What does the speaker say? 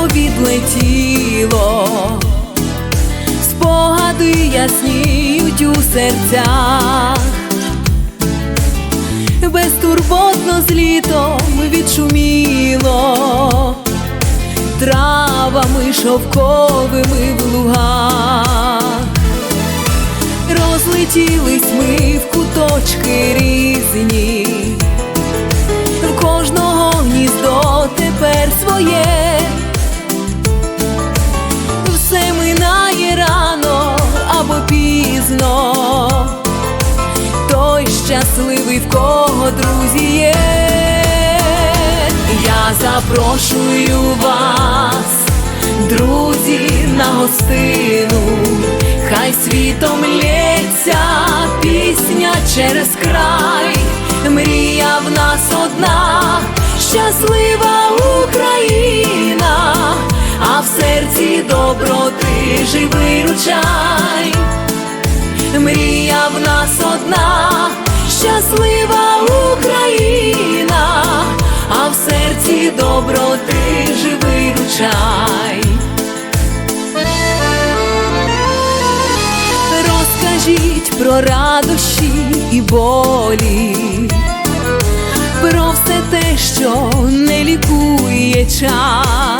далеко відлетіло, спогади ясніють у серцях, безтурботно з літом відшуміло, травами шовковими в лугах, розлетілись ми в куточки різні. Кожного гніздо тепер своє. Щасливий, в кого друзі є. Я запрошую вас, друзі, на гостину, хай світом лється пісня через край, мрія в нас одна, щаслива Україна, а в серці доброти живий ручай. Мрія в нас одна, щаслива Україна, а в серці доброти живий ручай. Розкажіть про радощі і болі, про все те, що не лікує час.